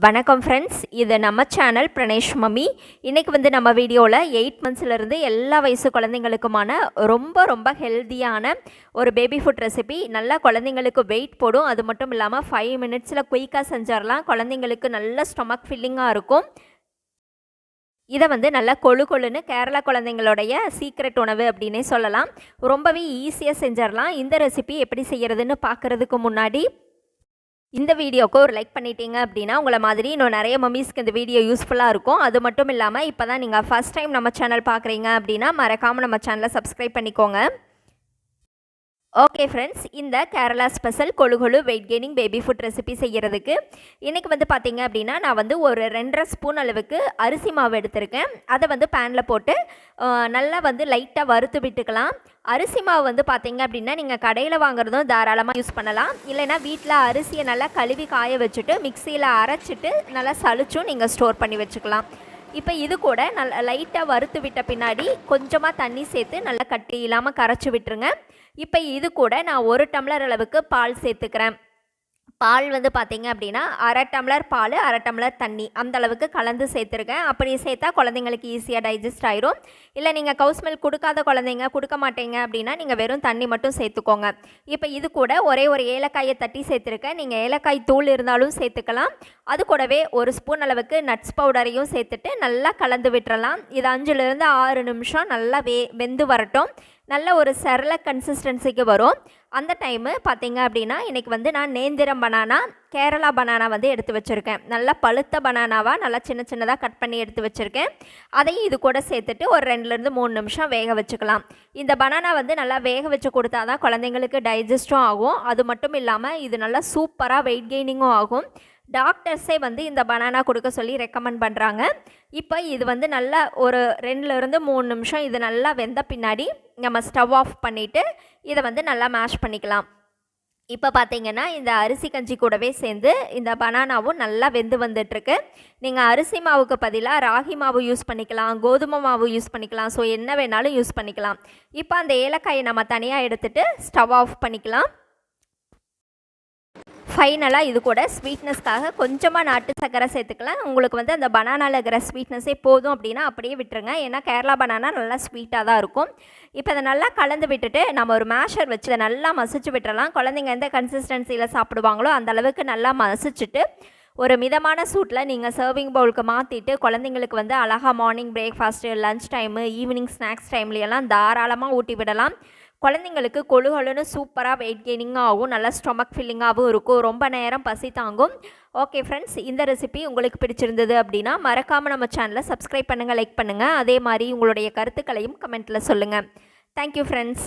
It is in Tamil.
வணக்கம் ஃப்ரெண்ட்ஸ் இது நம்ம சேனல் பிரணேஷ் மம்மி இன்றைக்கி வந்து நம்ம வீடியோவில் எயிட் மந்த்ஸ்லேருந்து எல்லா வயசு குழந்தைங்களுக்குமான ரொம்ப ரொம்ப ஹெல்த்தியான ஒரு பேபி ஃபுட் ரெசிபி நல்லா குழந்தைங்களுக்கு வெயிட் போடும். அது மட்டும் இல்லாமல் ஃபைவ் மினிட்ஸில் குயிக்காக செஞ்சிடலாம். குழந்தைங்களுக்கு நல்ல ஸ்டொமக் ஃபில்லிங்காக இருக்கும். இதை வந்து நல்லா கொழு கொழுன்னு கேரளா குழந்தைங்களுடைய சீக்ரெட் உணவு அப்படின்னே சொல்லலாம். ரொம்பவே ஈஸியாக செஞ்சிடலாம். இந்த ரெசிபி எப்படி செய்கிறதுன்னு பார்க்குறதுக்கு முன்னாடி இந்த வீடியோக்கு ஒரு லைக் பண்ணிட்டீங்க அப்படின்னா உங்களை மாதிரி இன்னும் நிறைய மம்மிஸ்க்கு இந்த வீடியோ யூஸ்ஃபுல்லாக இருக்கும். அது மட்டும் இல்லாமல் இப்போ தான் நீங்கள் ஃபஸ்ட் டைம் நம்ம சேனல் பார்க்குறீங்க அப்படின்னா மறக்காமல் நம்ம சேனலை சப்ஸ்கிரைப் பண்ணிக்கோங்க. ஓகே ஃப்ரெண்ட்ஸ் இந்த கேரளா ஸ்பெஷல் கொழு கொழு weight gaining baby food recipe செய்கிறதுக்கு இன்றைக்கி வந்து பார்த்திங்க அப்படின்னா நான் வந்து ஒரு ரெண்டரை ஸ்பூன் அளவுக்கு அரிசி மாவு எடுத்திருக்கேன். அதை வந்து பேனில் போட்டு நல்லா வந்து லைட்டாக வறுத்து விட்டுக்கலாம். அரிசி மாவு வந்து பார்த்திங்க அப்படின்னா நீங்கள் கடையில் வாங்குறதும் தாராளமாக யூஸ் பண்ணலாம். இல்லைன்னா வீட்டில் அரிசியை நல்லா கழுவி காய வச்சுட்டு மிக்சியில் அரைச்சிட்டு நல்லா சலிச்சும் நீங்கள் ஸ்டோர் பண்ணி வச்சுக்கலாம். இப்போ இது கூட நல்லா லைட்டாக வறுத்து விட்ட பின்னாடி கொஞ்சமாக தண்ணி சேர்த்து நல்லா கட்டி இல்லாமல் கரைச்சி விட்டுருங்க. இப்போ இது கூட நான் ஒரு டம்ளர் அளவுக்கு பால் சேர்த்துக்கிறேன். பால் வந்து பார்த்தீங்க அப்படின்னா அரை டம்ளர் பால் அரை டம்ளர் தண்ணி அந்த அளவுக்கு கலந்து சேர்த்துருக்கேன். அப்படி சேர்த்தா குழந்தைங்களுக்கு ஈஸியாக டைஜஸ்ட் ஆயிரும். இல்லை நீங்கள் கவுஸ் மில்க் கொடுக்காத குழந்தைங்க கொடுக்க மாட்டீங்க அப்படின்னா நீங்கள் வெறும் தண்ணி மட்டும் சேர்த்துக்கோங்க. இப்போ இது கூட ஒரே ஒரு ஏலக்காயை தட்டி சேர்த்துருக்கேன். நீங்கள் ஏலக்காய் தூள் இருந்தாலும் சேர்த்துக்கலாம். அது கூடவே ஒரு ஸ்பூன் அளவுக்கு நட்ஸ் பவுடரையும் சேர்த்துட்டு நல்லா கலந்து விட்டுறலாம். இது அஞ்சுலேருந்து ஆறு நிமிஷம் நல்லா வே வெந்து வரட்டும். நல்ல ஒரு சரள கன்சிஸ்டன்சிக்கு வரும். அந்த டைமு பார்த்தீங்க அப்படின்னா இன்றைக்கி வந்து நான் நேந்திரம் பனானா கேரளா பனானா வந்து எடுத்து வச்சுருக்கேன். நல்லா பழுத்த பனானாவாக நல்லா சின்ன சின்னதாக கட் பண்ணி எடுத்து வச்சுருக்கேன். அதையும் இது கூட சேர்த்துட்டு ஒரு ரெண்டுலேருந்து மூணு நிமிஷம் வேக வச்சுக்கலாம். இந்த பனானா வந்து நல்லா வேக வச்சு கொடுத்தா தான் குழந்தைங்களுக்கு டைஜஸ்டும் ஆகும். அது மட்டும் இல்லாமல் இது நல்லா சூப்பராக வெயிட் கெய்னிங்கும் ஆகும். டாக்டர்ஸே வந்து இந்த பனானா கொடுக்க சொல்லி ரெக்கமெண்ட் பண்ணுறாங்க இப்போ இது வந்து நல்லா ஒரு ரெண்டுலேருந்து மூணு நிமிஷம் இது நல்லா வெந்த பின்னாடி நம்ம ஸ்டவ் ஆஃப் பண்ணிவிட்டு இதை வந்து நல்லா மேஷ் பண்ணிக்கலாம். இப்போ பார்த்தீங்கன்னா இந்த அரிசி கஞ்சி கூடவே சேர்ந்து இந்த பனானாவும் நல்லா வெந்து வந்துட்டுருக்கு. நீங்கள் அரிசி மாவுக்கு பதிலாக ராகி மாவு யூஸ் பண்ணிக்கலாம் கோதுமை மாவு யூஸ் பண்ணிக்கலாம். ஸோ என்ன வேணாலும் யூஸ் பண்ணிக்கலாம். இப்போ அந்த ஏலக்காயை நம்ம தனியாக எடுத்துகிட்டு ஸ்டவ் ஆஃப் பண்ணிக்கலாம். ஃபைனலாக இது கூட ஸ்வீட்னஸ்க்காக கொஞ்சமாக நாட்டு சர்க்கரை சேர்த்துக்கலாம். உங்களுக்கு வந்து அந்த பனானாவில் இருக்கிற ஸ்வீட்னஸே போதும் அப்படின்னா அப்படியே விட்டுருங்க. ஏன்னா கேரளா பனானா நல்லா ஸ்வீட்டாக தான் இருக்கும். இப்போ அதை நல்லா கலந்து விட்டுட்டு நம்ம ஒரு மேஷர் வச்சு இதை நல்லா மசிச்சு விட்டுறலாம். குழந்தைங்க எந்த கன்சிஸ்டன்சியில் சாப்பிடுவாங்களோ அந்த அளவுக்கு நல்லா மசிச்சுட்டு ஒரு மிதமான சூட்டில் நீங்கள் சர்விங் பவுலுக்கு மாற்றிட்டு குழந்தைங்களுக்கு வந்து அழகாக morning breakfast lunch time evening snacks டைம்லையெல்லாம் தாராளமாக ஊட்டி விடலாம். குழந்தைங்களுக்கு கொழுகொழுன்னு சூப்பராக வெயிட் கெய்னிங்காக ஆகும் நல்லா ஸ்டொமக் ஃபில்லிங்காகவும் இருக்கும் ரொம்ப நேரம் பசி தாங்கும். ஓகே ஃப்ரெண்ட்ஸ் இந்த ரெசிபி உங்களுக்கு பிடிச்சிருந்தது அப்படின்னா மறக்காமல் நம்ம சேனலை சப்ஸ்கிரைப் பண்ணுங்கள் லைக் பண்ணுங்கள் அதே மாதிரி உங்களுடைய கருத்துக்களையும் கமெண்ட்டில் சொல்லுங்கள் தேங்க்யூ ஃப்ரெண்ட்ஸ்